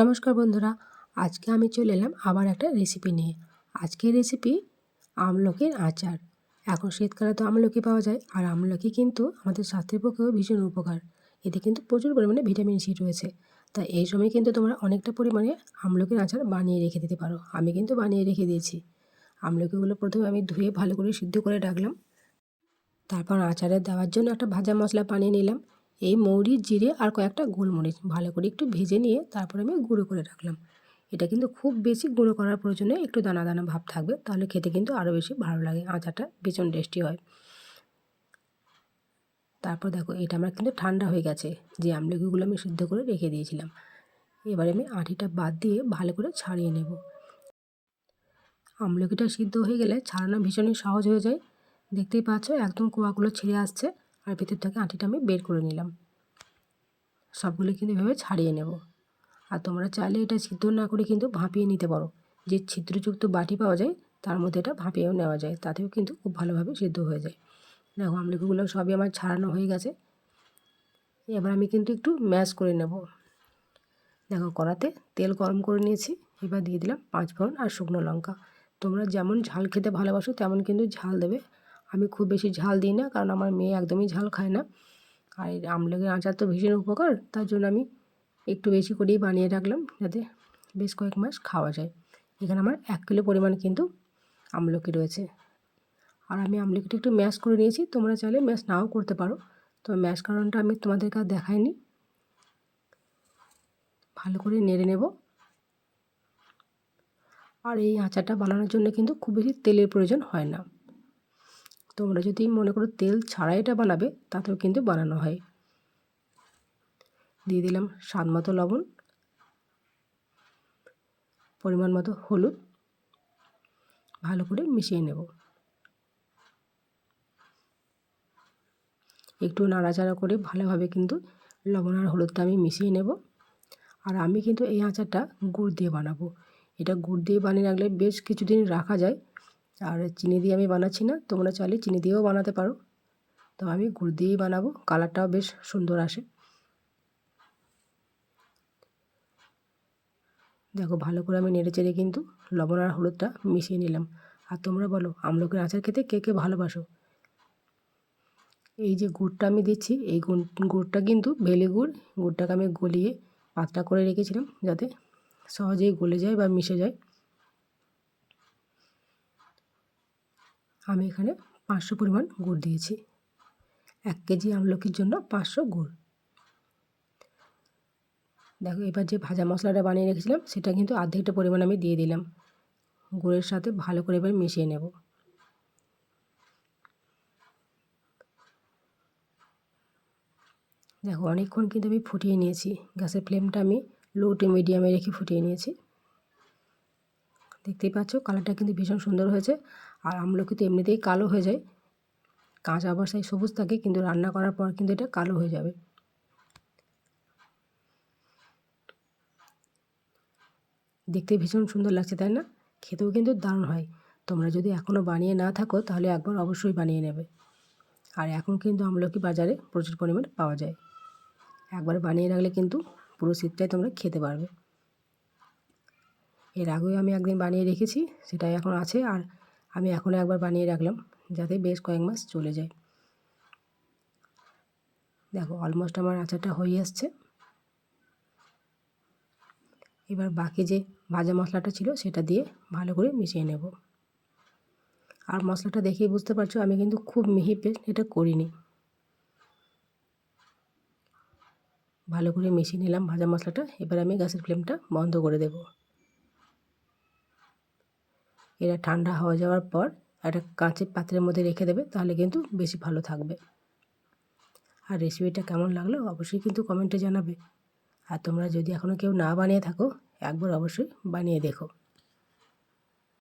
নমস্কার বন্ধুরা, আজকে আমি চলে এলাম আবার একটা রেসিপি নিয়ে। আজকের রেসিপি আমলকির আচার। এখন শীতকালে তো আমলকি পাওয়া যায়, আর আমলকি কিন্তু আমাদের স্বাস্থ্যের পক্ষেও ভীষণ উপকার। এতে কিন্তু প্রচুর পরিমাণে ভিটামিন সি রয়েছে। তাই এই সময় কিন্তু তোমরা অনেকটা পরিমাণে আমলকির আচার বানিয়ে রেখে দিতে পারো। আমি কিন্তু বানিয়ে রেখে দিয়েছি। আমলকিগুলো প্রথমে আমি ধুয়ে ভালো করে সিদ্ধ করে রাখলাম। তারপর আচারে দেওয়ার জন্য একটা ভাজা মশলা বানিয়ে নিলাম। এই মৌরি, জিরে আর কয়েকটা গোলমরিচ ভালো করে একটু ভেজে নিয়ে তারপরে আমি গুঁড়ো করে রাখলাম। এটা কিন্তু খুব বেশি গুঁড়ো করার প্রয়োজনে একটু দানা দানা ভাব থাকবে, তাহলে খেতে কিন্তু আরও বেশি ভালো লাগে, আচারটা ভীষণ টেস্টি হয়। তারপর দেখো, এটা আমার কিন্তু ঠান্ডা হয়ে গেছে, যে আমলকিগুলো আমি সিদ্ধ করে রেখে দিয়েছিলাম। এবারে আমি আঁটিটা বাদ দিয়ে ভালো করে ছাড়িয়ে নেব। আমলকিটা সিদ্ধ হয়ে গেলে ছাড়ানো ভীষণই সহজ হয়ে যায়। দেখতেই পাচ্ছ, একদম কোয়াগুলো ছিঁড়ে আসছে। আর ভিতর থেকে আঁটিটা আমি বের করে নিলাম। সবগুলো কিন্তু এভাবে ছাড়িয়ে নেব। আর তোমরা চাইলে এটা সিদ্ধ না করে কিন্তু ভাপিয়ে নিতে পারো। যে ছিদ্রযুক্ত বাটি পাওয়া যায়, তার মধ্যে এটা ভাপিয়েও নেওয়া যায়। তাতেও কিন্তু খুব ভালোভাবে সিদ্ধ হয়ে যায়। দেখো আমলিগুলো সবই আমার ছাড়ানো হয়ে গেছে। এবার আমি কিন্তু একটু ম্যাশ করে নেব। দেখো, কড়াতে তেল গরম করে নিয়েছি। এবার দিয়ে দিলাম পাঁচ ফোড়ন আর শুকনো লঙ্কা। তোমরা যেমন ঝাল খেতে ভালোবাসো, তেমন কিন্তু ঝাল দেবে। আমি খুব বেশি ঝাল দিই না, কারণ আমার মেয়ে একদমই ঝাল খায় না। আর এই আমলকির আচার তো ভীষণ উপকার, তার জন্য আমি একটু বেশি করেই বানিয়ে রাখলাম, যাতে বেশ কয়েক মাস খাওয়া যায়। এখানে আমার এক কিলো পরিমাণ কিন্তু আমলকি রয়েছে। আর আমি আমলকিটা একটু ম্যাশ করে নিয়েছি, তোমরা চাইলে ম্যাশ নাও করতে পারো। তো ম্যাশ কারণটা আমি তোমাদেরকে আর দেখাইনি। ভালো করে নেড়ে নেব। আর এই আচারটা বানানোর জন্য কিন্তু খুব বেশি তেলের প্রয়োজন হয় না। তোমরা যদি মনে করো তেল ছাড়াই এটা বানাবে, তাতেও কিন্তু বানানো হয়। দিয়ে দিলাম স্বাদ মতো লবণ, পরিমাণ মতো হলুদ, ভালো করে মিশিয়ে নেব। একটু নাড়াচাড়া করে ভালোভাবে কিন্তু লবণ আর হলুদটা আমি মিশিয়ে নেব। আর আমি কিন্তু এই আচারটা গুড় দিয়ে বানাবো। এটা গুড় দিয়ে বানিয়ে রাখলে বেশ কিছুদিন রাখা যায়। আর চিনি দিয়ে আমি বানাচ্ছি না, তোমরা চাইলে চিনি দিয়েও বানাতে পারো। তো আমি গুড় দিয়েই বানাবো, কালারটাও বেশ সুন্দর আসে। দেখো, ভালো করে আমি নেড়ে চেড়ে কিন্তু লবণ আর হলুদটা মিশিয়ে নিলাম। আর তোমরা বলো, আমলকির আচার খেতে কে কে ভালোবাসো? এই যে গুড়টা আমি দিচ্ছি, এই গুড়টা কিন্তু বেলে গুড়, গুড়টাকে আমি গলিয়ে পাতলা করে রেখেছিলাম যাতে সহজেই গলে যায় বা মিশে যায়। আমি এখানে পাঁচশো পরিমাণ গুড় দিয়েছি। এক কেজি আমলকির জন্য পাঁচশো গুড়। দেখো, এবার যে ভাজা মশলাটা বানিয়ে রেখেছিলাম, সেটা কিন্তু আর্ধেকটা পরিমাণ আমি দিয়ে দিলাম। গুড়ের সাথে ভালো করে এবার মিশিয়ে নেব। দেখো, অনেকক্ষণ কিন্তু আমি ফুটিয়ে নিয়েছি। গ্যাসের ফ্লেমটা আমি লো টু মিডিয়ামে রেখে ফুটিয়ে নিয়েছি। দেখতেই পাচ্ছ, কালারটা কিন্তু ভীষণ সুন্দর হয়েছে। আর আমলকি তো এমনিতেই কালো হয়ে যায়। কাঁচা অবস্থায় সবুজ থাকে, কিন্তু রান্না করার পর কিন্তু এটা কালো হয়ে যাবে। দেখতে ভীষণ সুন্দর লাগছে, তাই না? খেতেও কিন্তু দারুণ হয়। তোমরা যদি এখনও বানিয়ে না থাকো, তাহলে একবার অবশ্যই বানিয়ে নেবে। আর এখন কিন্তু আমলকি বাজারে প্রচুর পরিমাণে পাওয়া যায়। একবার বানিয়ে রাখলে কিন্তু পুরো শীতটাই তোমরা খেতে পারবে। এর আগেও আমি একদিন বানিয়ে রেখেছি, সেটাই এখন আছে আর আমি এখনও একবার বানিয়ে রাখলাম যাতে বেশ কয়েক মাস চলে যায়। দেখো অলমোস্ট আমার আচারটা হয়ে আসছে। এবার বাকি যে ভাজা মশলাটা ছিল, সেটা দিয়ে ভালো করে মিশিয়ে নেব। আর মশলাটা দেখেই বুঝতে পারছ, আমি কিন্তু খুব মিহি পেস্ট এটা করিনি। ভালো করে মিশিয়ে নিলাম ভাজা মশলাটা, এবার আমি গ্যাসের ফ্লেমটা বন্ধ করে দেব। এটা ঠান্ডা হয়ে যাওয়ার পর একটা কাঁচের পাত্রের মধ্যে রেখে দেবে, তাহলে কিন্তু বেশি ভালো থাকবে। আর রেসিপিটা কেমন লাগল অবশ্যই কিন্তু কমেন্টে জানাবে। আর তোমরা যদি এখনও কেউ না বানিয়ে থাকো, একবার অবশ্যই বানিয়ে দেখো।